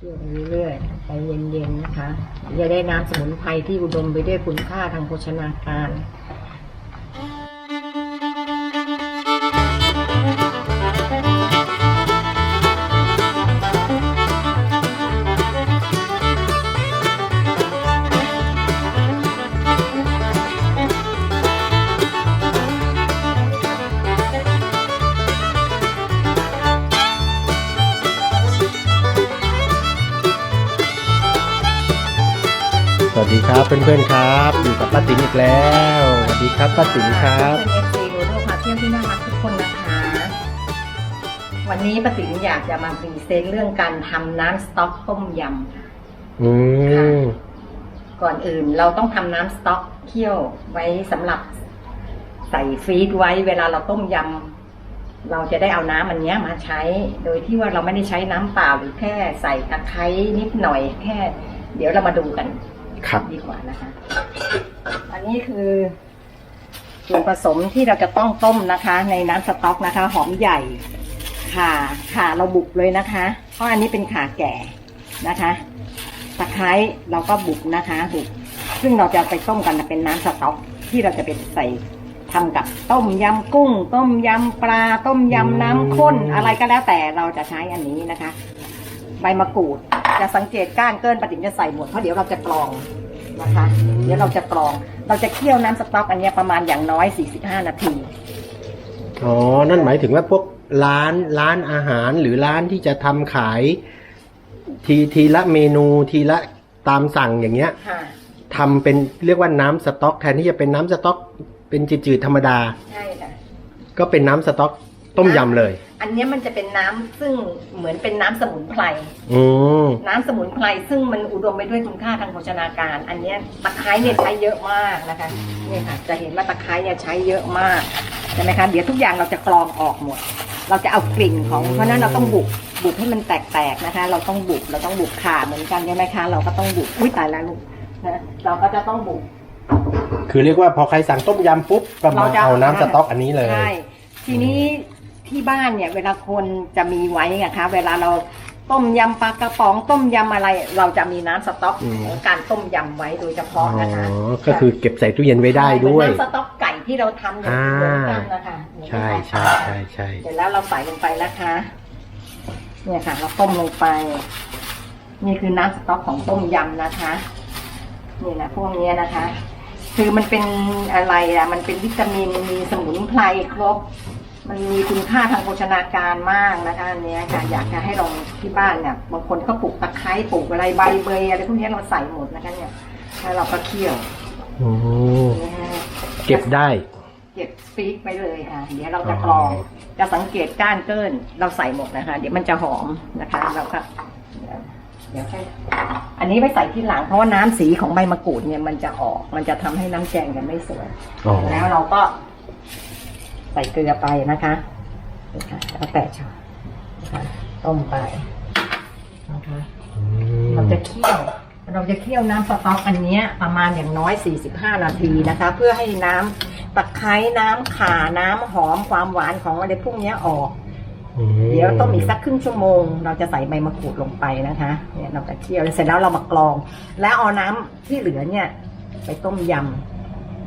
เคี่ยวไปเรื่อยๆไปเย็นๆนะคะ จะได้น้ำสมุนไพรที่อุดมไปด้วยคุณค่าทางโภชนาการ เพื่อนๆครับ อยู่กับป้าติ๋มอีกแล้วสวัสดีครับป้าติ๋มครับเพื่อนเอฟซีโดโดพาเที่ยวที่น่ารักทุกคนนะคะ วันนี้ป้าติ๋มอยากจะมาพรีเซนต์เรื่องการทำน้ำสต๊อกต้มยำค่ะอืมก่อนอื่นเราต้องทำน้ำสต๊อกเคี่ยวไว้สำหรับใส่ฟรีดไว้เวลาเราต้มยำเราจะได้เอาน้ำอันเนี้ยมาใช้ โดยที่ว่าเราไม่ได้ใช้น้ำเปล่าหรือแค่ใส่ตะไคร้นิดหน่อยแค่ เดี๋ยวเรามาดูกัน ครับ ดีกว่านะคะ อันนี้คือส่วนผสมที่เราจะต้องต้มนะคะ ในน้ำสต๊อกนะคะ หอมใหญ่ข่าข่าเราบุกเลยนะคะ เพราะอันนี้เป็นข่าแก่นะคะตะไคร้เราก็บุกนะคะบุก ซึ่งเราจะไปต้มกันเป็นน้ำสต๊อกที่เราจะเป็นใส่ทำกับต้มยำกุ้ง ต้มยำปลา ต้มยำน้ำข้นอะไรก็แล้วแต่เราจะใช้อันนี้นะคะ ใบมะกรูดจะสังเกตก้านเกินปฏิมจะใส่หมดเพราะเดี๋ยวเราจะกรองนะคะ เดี๋ยวเราจะกรอง เราจะเคี่ยวน้ำสต๊อกอันเนี้ยประมาณอย่างน้อย 45 นาที อ๋อ นั่นหมายถึงว่าพวกร้านร้านอาหารหรือร้านที่จะทำขาย ทีทีละเมนูทีละตามสั่งอย่างเงี้ยค่ะทำเป็นเรียกว่าน้ำสต๊อก แทนที่จะเป็นน้ำสต๊อก เป็นจืดๆธรรมดา ใช่ค่ะ ก็เป็นน้ำสต๊อกต้มยำเลย อันเนี้ยมันจะเป็นน้ำซึ่งเหมือนเป็นน้ำสมุนไพร อืมน้ำสมุนไพรซึ่งมันอุดมไปด้วยคุณค่าทางโภชนาการ อันเนี้ยตะไคร้เนี่ยใช้เยอะมากนะคะเนี่ยค่ะจะเห็นว่าตะไคร้เนี่ยใช้เยอะมากใช่ไหมคะเดี๋ยวทุกอย่างเราจะกรองออกหมด เราจะเอากลิ่นของเพราะฉะนั้นเราต้องบุกบุกให้มันแตกๆนะคะ เราต้องบุกเราต้องบุกขาเหมือนกันใช่ไหมคะเราก็ต้องบุกอุ้ยตายแล้วลูกนะเราก็จะต้องบุก คือเรียกว่าพอใครสั่งต้มยำปุ๊บก็มาเราจะเอาน้ำสต๊อกอันนี้เลย ใช่ ทีนี้ ที่บ้านเนี่ยเวลาคนจะมีไว้ไงคะ เวลาเราต้มยำปลากระป๋องต้มยำอะไร เราจะมีน้ำสต๊อกอืม ของการต้มยำไว้โดยเฉอ๋อพาะนะคะก็คือเก็บใส่ตู้เย็นไว้ได้ด้วยเหมือนน้ำสต๊อกไก่ที่เราทำอย่างเหมือนกันนะคะใช่ใช่ใช่ใช่เสร็จแล้วเราใส่ลงไปนะคะ เนี่ยค่ะ เราต้มลงไป นี่คือน้ำสต๊อกของต้มยำนะคะนี่นะพวกเนี้ยนะคะ คือมันเป็นอะไรอะมันเป็นวิตามินมีสมุนไพรครบ มันมีคุณค่าทางโภชนาการมากนะคะอันเนี้ยค่ะอยากจะให้ลองที่บ้านเนี่ยบางคนก็ปลูกตะไคร้ปลูกอะไรใบเบยอะไรพวกเนี้ยเราใส่หมดนะคะเนี่ยแล้วเราก็เคี่ยวโอ้นะฮะเก็บได้ เก็บฟรีซไปเลยค่ะเดี๋ยวเราจะกรองจะสังเกตก้านเกิ้นเราใส่หมดนะคะ เดี๋ยวมันจะหอมนะคะเราก็เดี๋ยวเดี๋ยวให้อันนี้ไปใส่ที่หลังเพราะว่าน้ำสีของใบมะกรูดเนี่ยมันจะออกมันจะทำให้น้ำแกงกันไม่สวยอ๋อแล้วเราก็ใส่เกลือไปนะคะนี่ค่ะแล้วแต่ชอบนะคะต้มไปนะคะอืมเราจะเคี่ยว เราจะเคี่ยวน้ำสต๊อกอันเนี้ยประมาณอย่างน้อย 45 นาทีนะคะ เพื่อให้น้ำตะไคร้น้ำข่าน้ำหอมความหวานของอะไรพวกเนี้ยออกอืมเดี๋ยวต้มอีกสักครึ่งชั่วโมง เราจะใส่ใบมะกรูดลงไปนะคะเนี่ยเราจะเคี่ยวเสร็จแล้วเรามากรอง แล้วเอาน้ำที่เหลือเนี่ย ไปต้มยำ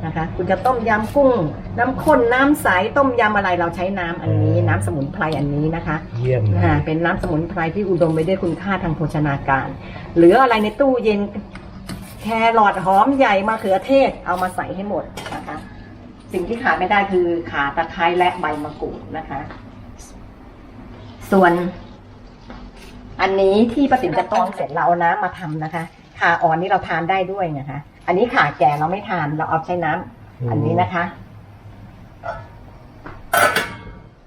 นะคะ คุณจะต้มยำกุ้ง น้ำข้นน้ำใสต้มยำอะไรเราใช้น้ำอันนี้ น้ำสมุนไพรอันนี้นะคะเยี่ยมอ่าเป็นน้ำสมุนไพรที่อุดมไปด้วยคุณค่าทางโภชนาการเหลืออะไรในตู้เย็นแครอทหอมใหญ่มะเขือเทศเอามาใส่ให้หมดนะคะ สิ่งที่ขาดไม่ได้คือขาตะไคร้และใบมะกรูดนะคะ ส่วน อันนี้ที่ป้าติ๋มจะต้มเสร็จเราเอาน้ำมาทำนะคะ ขาอ่อนนี่เราทานได้ด้วยนะคะ อันนี้ขาแก่เราไม่ทานเราเอาใช้น้ำอันนี้นะคะ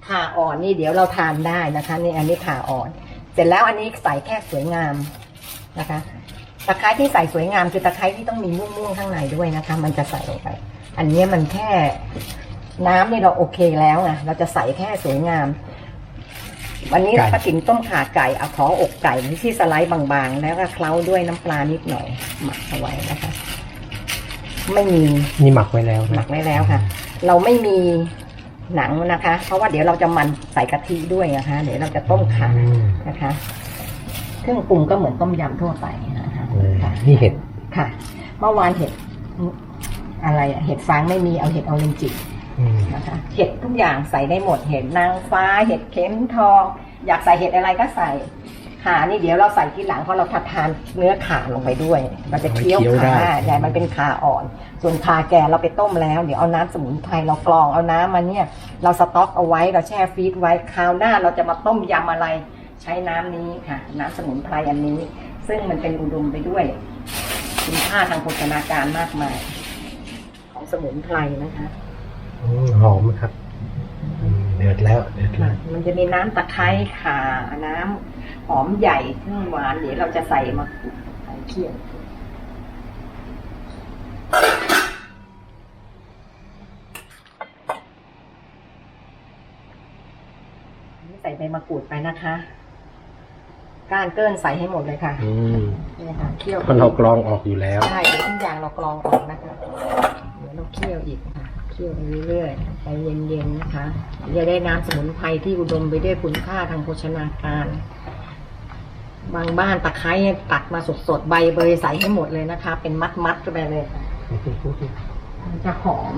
ขาอ่อนนี่เดี๋ยวเราทานได้นะคะ นี่อันนี้ขาอ่อน เสร็จแล้วอันนี้ใส่แค่สวยงามนะคะตะไคร้ที่ใส่สวยงามคือตะไคร้ที่ต้องมีม่วงๆข้างในด้วยนะคะ มันจะใส่ลงไป อันนี้มันแค่น้ำนี่เราโอเคแล้วไงเราจะใส่แค่สวยงาม วันนี้ไก่ป้าติ๋มต้มขาไก่เอาขออกไก่ที่สไลด์บางๆ แล้วก็เคล้าด้วยน้ำปลานิดหน่อยหมักเอาไว้นะคะ ไม่มีนี่หมักไว้แล้วหมันะกไว้แล้วค่ะ เราไม่มีหนังนะคะ เพราะว่าเดี๋ยวเราจะมันใส่กะทิด้วยนะคะ เดี๋ยวเราจะต้มขาอืมนะคะ เครื่องปรุงก็เหมือนต้มยำทั่วไปนะคะเออค่ะนี่เห็ดค่ะ เมื่อวานเห็ดอะไรอะเห็ดฟางไม่มีเอาเห็ดออเรนจิอืม นะคะเห็ดทุกอย่างใส่ได้หมดเห็ดนางฟ้า เห็ดเข็มทอง อยากใส่เห็ดอะไรก็ใส่ขานี่เดี๋ยวเราใส่ทีหลังเพราะเราทานเนื้อขาลงไปด้วยมันจะเคี้ยวขาใหญ่มันเป็นขาอ่อน ส่วนขาแก่เราไปต้มแล้ว เดี๋ยวเอาน้ำสมุนไพรเรากรองเอาน้ำมาเนี่ย เราสต๊อกเอาไว้เราแช่ฟรีซไว้คราวหน้าเราจะมาต้มยำอะไร ใช้น้ำนี้ค่ะ น้ำสมุนไพรอันนี้ ซึ่งมันเป็นอุดมไปด้วยคุณค่าทางโภชนาการมากมาย ของสมุนไพรนะคะอืม หอมครับอืมเดือดแล้วเดือดแล้วมันจะมีน้ำตะไคร้ข่าน้ำหอมใหญ่เครื่องหวานเดี๋ยวเราจะใส่มาใส่เคี่ยวนี่ใส่ใบมะกรูดไปนะคะ ก้านเกิ้นใส่ให้หมดเลยค่ะอืมนี่ค่ะเคี่ยวเพราะเรากรองออกอยู่แล้ว ใช่เดี๋ยวทุกอย่างเรากรองออกนะคะ เดี๋ยวเราเคี่ยวอีกค่ะ เคี่ยวไปเรื่อยๆใจเย็นๆนะคะจะได้น้ำสมุนไพรที่อุดมไปด้วยคุณค่าทางโภชนาการ บางบ้านตะไคร้ตัดมาสดๆใบเบยใส่ให้หมดเลยนะคะ เป็นมัดๆไปเลยค่ะมันจะหอม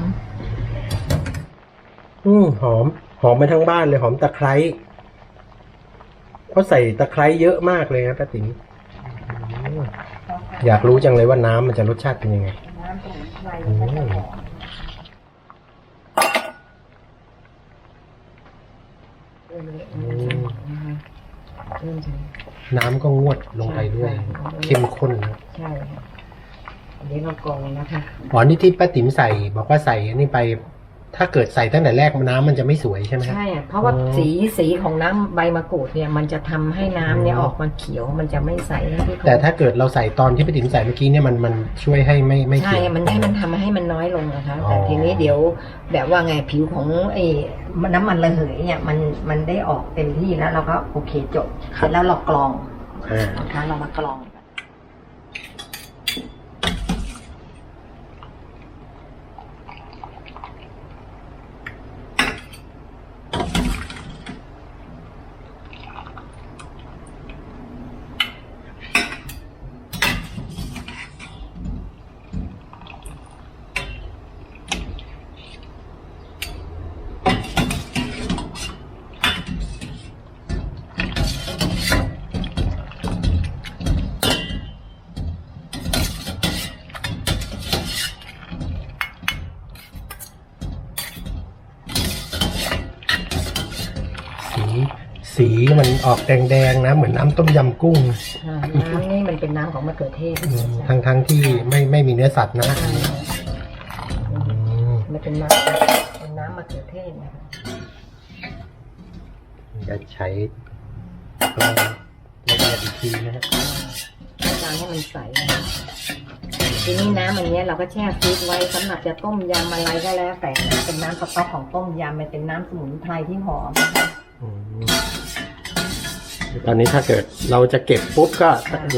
อืมหอม หอมไปทั้งบ้านเลยหอมตะไคร้เพราะใส่ตะไคร้เยอะมากเลยนะป้าติ๋มอืมอยากรู้จังเลยว่าน้ำมันจะรสชาติเป็นยังไง น้ำสมุนไพรมันก็จะหอมเริ่มเลย นะคะเริ่มจะน้ำก็งวดลงไปด้วย เข้มข้นนะใช่ค่ะอันนี้เรากรองนะคะอ๋อนี่ที่ป้าติ๋มใส่ บอกว่าใส่อันนี้ไป ถ้าเกิดใส่ตั้งแต่แรกน้ำมันจะไม่สวยใช่ไหมครับ ใช่อะเพราะว่าอ๋อ สีสีของน้ำใบมะกรูดเนี่ยมันจะทำให้น้ำเนี่ยออกมาเขียวมันจะไม่ใสนะที่เขแต่ถ้าเกิดเราใส่ตอนที่ป้าติ๋มใส่เมื่อกี้เนี่ยมันมันช่วยให้ไม่ไม่ใช่เขียว มันให้มันทำให้มันน้อยลงนะคะอ๋อแต่ทีนี้เดี๋ยวแบบว่าไงผิวของไอ้ น้ำมันระเหยเนี่ยมันมันได้ออกเต็มที่แล้วเราก็โอเคจบเสร็จแล้วเรากรองอ่า นะคะเรามากรอง สีสี มันออกแดงๆนะ เหมือนน้ำต้มยำกุ้ง อ่าน้ำนี่มันเป็นน้ำของมะเขือเทศอืมทั้งทั้งที่ไม่ไม่มีเนื้อสัตว์นะใช่อืมมันเป็นน้ำเป็นน้ำมะเขือเทศนะคะจะใช้กรองละเอียดอีกทีนะฮะจางให้มันใสนะคะทีนี้น้ำอันเนี้ยเราก็แช่ฟรีซไว้สำหรับจะต้มยำอะไรก็แล้ว แต่เป็นน้ำสต๊อกของต้มยำมันเป็นน้ำสมุนไพรที่หอมนะคะอืม ตอนนี้ถ้าเกิดเราจะเก็บปุ๊บก็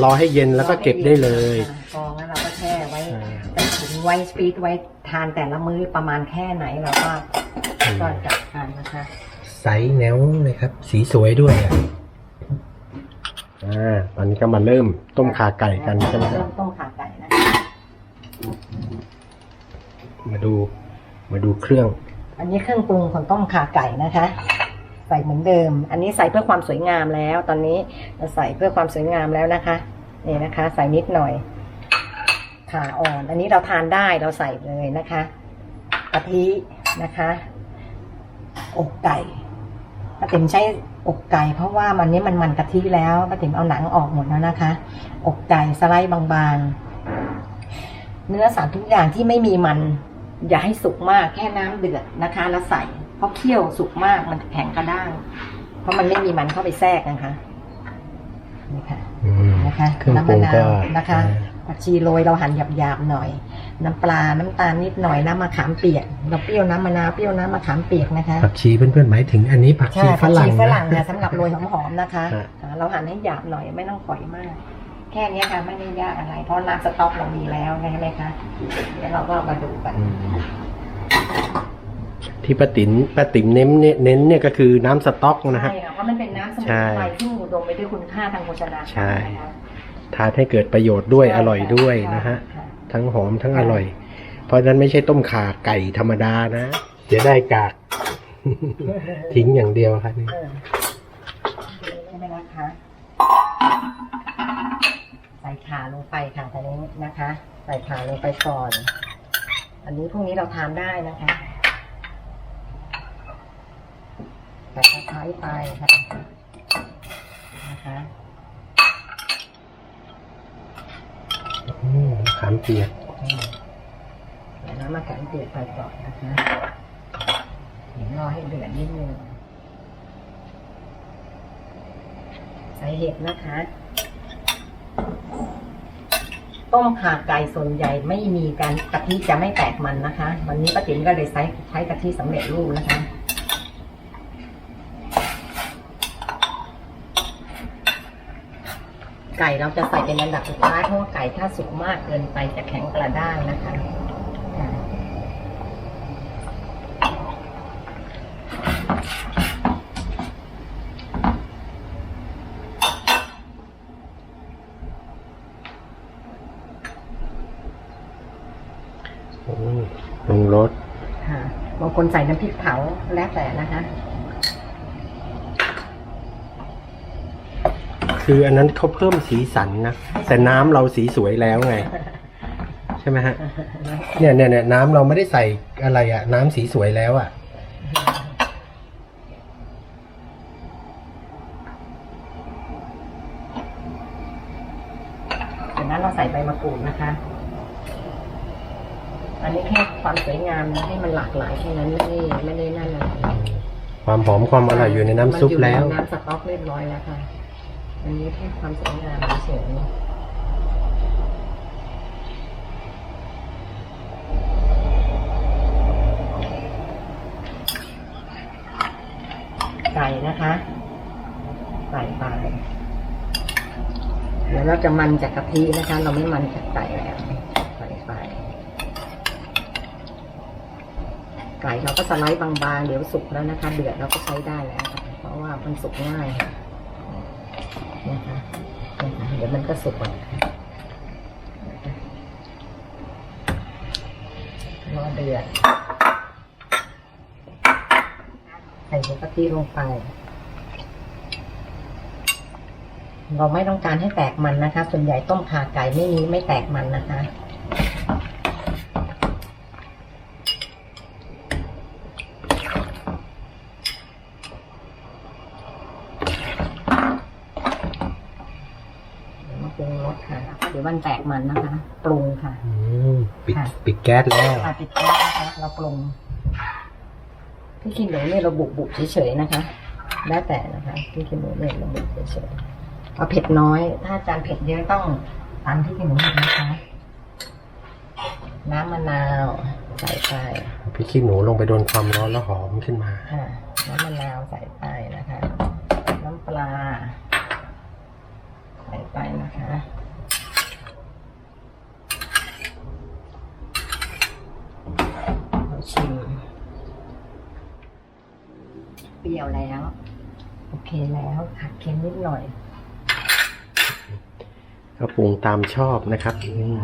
รอให้เย็นแล้วก็เก็บได้เลยกรองแล้วเราก็แช่ไว้อ่าแต่ถุงไว้ฟรีซไว้ทานแต่ละมื้อประมาณแค่ไหนเราก็ก็จัดทานนะคะใสแนวเลยครับ สีสวยด้วยอะอ่าตอนนี้ก็มาเริ่มต้มขาไก่กันใช่ไหมคเริ่รับมต้มขาไก่นะมาดูมาดูเครื่อง อันนี้เครื่องปรุงของต้มขาไก่นะคะ ใส่เหมือนเดิม อันนี้ใส่เพื่อความสวยงามแล้ว ตอนนี้เราใส่เพื่อความสวยงามแล้วนะคะนี่นะคะ ใส่นิดหน่อยขาอ่อน อันนี้เราทานได้เราใส่เลยนะคะกะทินะคะอกไก่ป้าติ๋มใช้อกไก่ เพราะว่ามันนี้มันมันกะทิแล้วป้าติ๋มเอาหนังออกหมดแล้วนะคะ อกไก่สไลด์บางๆ เนื้อสัตว์ทุกอย่างที่ไม่มีมัน อย่าให้สุกมากแค่น้ำเดือดนะคะ แล้วใส่ เพราะเคี่ยวสุกมากมันแข็งกระด้าง เพราะมันไม่มีมันเข้าไปแทรกนะคะนี่ค่ะอืมนะคะเครื่องน้ำปรุมะงนาก็วนะคะผักชีโรยเราหั่นหยาบๆหน่อย น้ำปลา น้ำตาลนิดหน่อยน้ำมะขามเปียกเราเปรี้ยวน้ำมะนาวเปรี้ยวน้ำมะขามเปียกนะคะผักชีเพื่อนๆหมายถึงอันนี้ผักชีใช่ฝผักรั่ชีงฝนะรั่งเนี่ยสำหรับโรยหอมๆนะคะฮะอ่าเราหั่นให้หยาบหน่อยไม่ต้องฝอยมาก แค่เนี้ยค่ะไม่ได้ยากอะไร เพราะน้ำสต๊อกเรามีแล้วใช่ไหมคะเดี๋ยวเราก็มาดูกันอืม ที่ป้าติ๋มป้าติ๋มเน้นเนี่ยเน้นเนี่ยก็คือน้ำสต๊อกนะฮะ ใช่ค่ะเพราะมันเป็นน้ำสมุนใช่ไพรที่อุดมไปด้วยคุณค่าทางโภชนาใช่การนะคะทานให้เกิดประโยชน์ด้วยใช่อร่อยด้วยค่นะฮะ ค่ทั้งหอมทั้งอร่อย เพราะฉะนั้นไม่ใช่ต้มข่าไก่ธรรมดานะเดี๋ยวได้กาก ทิ้งอย่างเดียวครับนี่เออใช่ไหมนะคะ ใส่ขาลงไปค่ะตอนนี้นะคะ ใส่ขาลงไปก่อน อันนี้พรุ่งนี้เราทานได้นะคะ ใส่ตะไคร้ไปค่ะนะคะอืมมะขามเปียกอืมเดี๋ยวน้ำมะขามเปียกไปก่อนนะคะเดี๋ยวรอให้เดือดนิดนึงใส่เห็ดนะคะต้มข่าไก่ส่วนใหญ่ไม่มีการกะทิจะไม่แตกมันนะคะ วันนี้ป้าติ๋มก็เลยใช้ใช้กะทิสำเร็จรูปนะคะ ไก่เราจะใส่เป็นอันดับสุดท้ายเพราะว่าไก่ถ้าสุกมากเกินไปจะแข็งกระด้างนะคะค่ะอืมปรุงรสค่ะบางคนใส่น้ำพริกเผาแล้วแต่นะคะ คืออันนั้นเขาเพิ่มสีสันนะ แต่น้ำเราสีสวยแล้วไง ใช่ไหมฮะ เนี่ยเนี่ยเนี่ยน้ำเราไม่ได้ใส่อะไรอะน้ำสีสวยแล้วอะจากนั้นเราใส่ใบมะกรูดนะคะ อันนี้แค่ความสวยงามนะให้มันหลากหลายแค่นั้นไม่ได้ไม่ได้นั่นอะไรความหอมความอร่อยอยู่ในน้ำซุปแล้ว มันอยู่ในน้ำสต๊อกเรียบร้อยแล้วค่ะ อันนี้แค่ความสวยงามเฉยๆไก่นะคะ ใส่ไปเดี๋ยวเราจะมันจากกะทินะคะ เราไม่มันจากไก่แล้วใส่ไปไก่เราก็สไลด์บางๆ เดี๋ยวสุกแล้วนะคะ เดือดเราก็ใช้ได้แล้ว เพราะว่ามันสุกง่ายค่ะ เดี๋ยวมันก็สุกแล้วรอเดือดใส่หัวกะทิลงไป เราไม่ต้องการให้แตกมันนะคะ ส่วนใหญ่ต้มขาไก่ไม่มีไม่แตกมันนะคะ เดี๋ยวมาปรุงรส ค่ะ เดี๋ยวมันแตกมันนะคะ ปรุงค่ะ อืมปิดค่ะ ปิดแก๊สแล้วค่ะปิดแก๊สนะคะ เราปรุงพี่ขี้หนูเนี่ยเราบุบุเฉยๆนะคะ แล้วแต่นะคะพี่ขี้หนูเนี่ยเราบุเฉยๆเอาเผ็ดน้อย ถ้าจานเผ็ดเยอะต้องตามที่ขี้หนูบอกนะคะ น้ำมะนาวใส่ไปพี่ขี้หนูลงไปโดนความร้อนแล้วหอมขึ้นมา ค่ะ น้ำมะนาวใส่ไปนะคะ น้ำปลา ใส่ไปนะคะเราชิม เปรี้ยวแล้ว โอเคแล้วผัดเค็มนิดหน่อย ก็ปรุงตามชอบนะครับอืม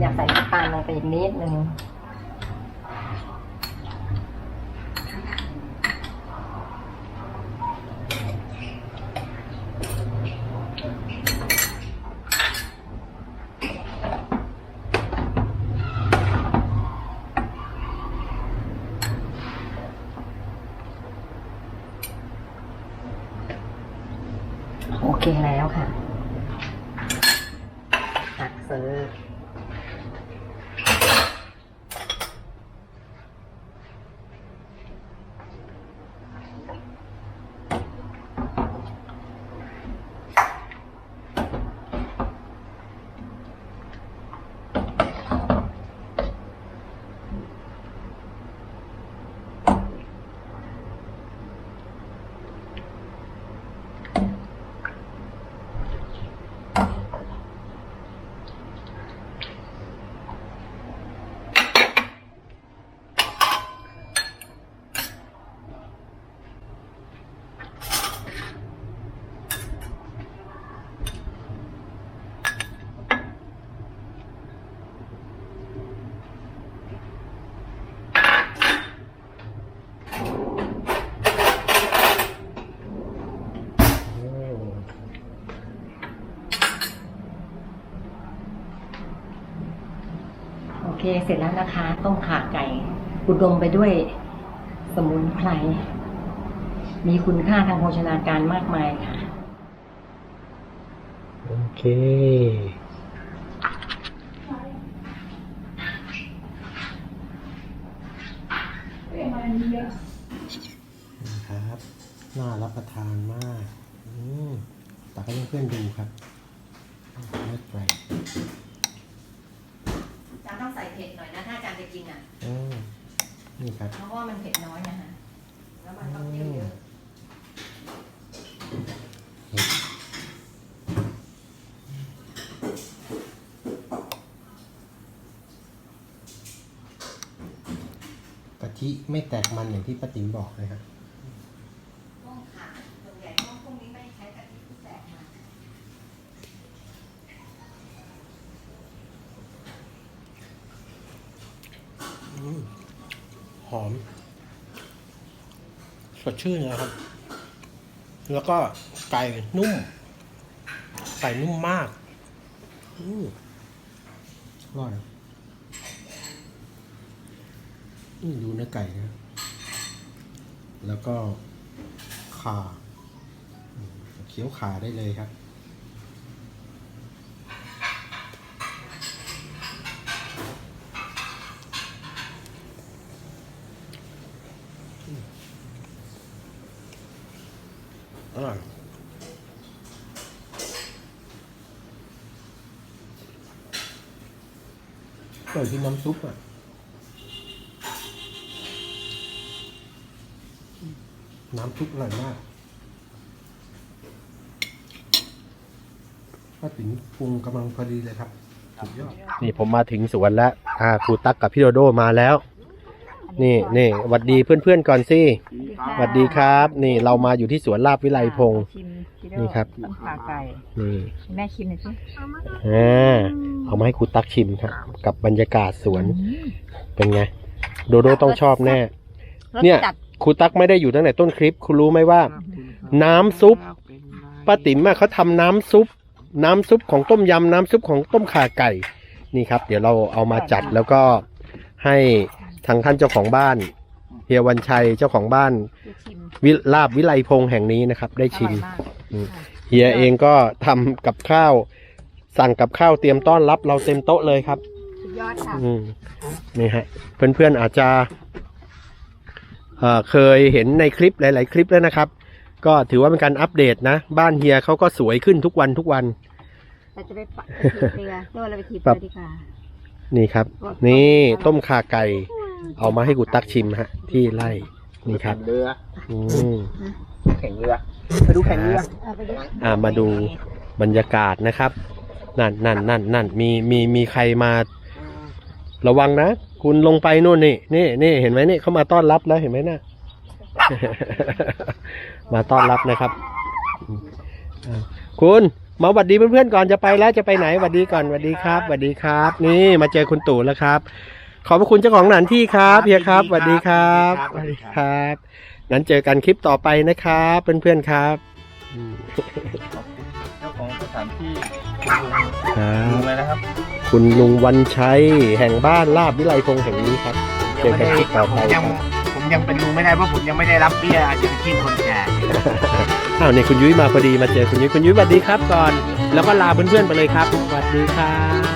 อยากใส่น้ำตาลลงไปอีกนิดนึง โอเคแล้วค่ะตักเสิร์ฟ เคเสร็จแล้วนะคะ ต้มข่าไก่ อุดมไปด้วยสมุนไพร มีคุณค่าทางโภชนาการมากมายค่ะ โอเคครับ น่ารับประทานมาก อืมตักให้เพื่อนๆดูครับไม่แปลก จานต้องใส่ เผ็ดหน่อยนะ ถ้าจานจะกินอะ อืมนี่ครับ เพราะว่ามันเผ็ดน้อยนะคะแล้วมันต้องเปรี้ยวเยอะกะทิไม่แตกมันอย่างที่ป้าติ๋มบอกเลยครับ ต้มข่าส่วนใหญ่ต้มพวกนี้ไม่ใช้กะทิที่แตกมัน หอม สด ชื่นนะครับ แล้วก็ไก่นุ่ม ไก่นุ่มมากอืมอร่อยดูเนื้อไก่นะ แล้วก็ขาเคี้ยวขาได้เลยครับ อร่อย อร่อยที่น้ำซุปอะน้ำซุปอร่อยมากป้าติ๋งปรุงกำลังพอดีเลยครับสุดยอด นี่ผมมาถึงสวนแล้ว อ่าครูตั๊กกับพี่โดโดมาแล้ว นี่นี่หวัดดีเพื่อนๆก่อนสิสวัสดีครับ นี่เรามาอยู่ที่สวนลาบวิไลพงศ์ชิมพี่โดนี่ครับต้มข่าไก่นี่แม่ชิมหน่อยสิอ่าเอามาให้ครูตักชิมครับ กับบรรยากาศสวนเป็นไง โดโดต้องชอบแน่ เนี่ยรสจัดครูตักไม่ได้อยู่ตั้งแต่ต้นคลิปคุณรู้ไหมว่า น้ำซุปป้าติ๋มอะเขาทำน้ำซุป น้ำซุปของต้มยำน้ำซุปของต้มข่าไก่ นี่ครับ เดี๋ยวเราเอามาจัดแล้วก็ให้ ทางท่านเจ้าของบ้านเฮียวันชัยเจ้าของบ้านจะชิมวิลาบวิไลพงษ์แห่งนี้นะครับ ได้อชิร่อมยมากอืม ค่ะเฮียเองก็ทำกับข้าว สั่งกับข้าวเตรียมต้อนรับเราเต็มโต๊ะเลยครับ สุดยอดค่ะอืมนี่ฮะเพื่อนๆอาจจะเอ่อเคยเห็นในคลิปหลาย ๆ คลิปแล้วนะครับ ก็ถือว่าเป็นการอัปเดตนะ บ้านเฮียเขาก็สวยขึ้นทุกวันทุกวัน เราจะไปปะไปทีเรือโดนเราไปทีเรือดีกว่านี่ครับ นี่ต้มข่าไก่ เอามาให้กูตักชิมฮะ ที่ไร่นี่ครับเรืออืมแข่งเรือไปดูแข่งเรือเอาไปดูอ่ามาดูบรรยากาศนะครับ นั่นนั่นนั่นนั่นมีมีมีใครมา ระวังนะ คุณลงไปนู่นนี่นี่นี่เห็นไหมนี่เขามาต้อนรับแล้วเห็นไหมน่ะมาต้อนรับนะครับอ่าคุณมาหวัดดีเพื่อนๆก่อนจะไปแล้วจะไปไหนหวัดดีก่อนหวัดดีครับหวัดดีครับ นี่มาเจอคุณตู่แล้วครับ ขอบพระคุณเจ้าของสถานที่ครับเฮียครับสวัสดีครับสวัสดีครับนั้นเจอกันคลิปต่อไปนะครับเพื่อนๆครับอืมเจ้าของสถานที่ครัดูบเลยนะครับ คุณลุงวันชัยแห่งบ้านลาบวิไลพงษ์แห่งนี้ครับ เจอกันคลิปต่อผไปมคยัรังบผมยังเป็นลุงไม่ได้เพราะผมยังไม่ได้รับเบี้ยยังชีพคนแก่อ้าวนี่คุณยุ้ยมาพอดีมาเจอคุณยุ้ยคุณยุ้ยสวัสดีครับก่อน แล้วก็ลาเพื่อนๆไปเลยครับสวัสดีครับ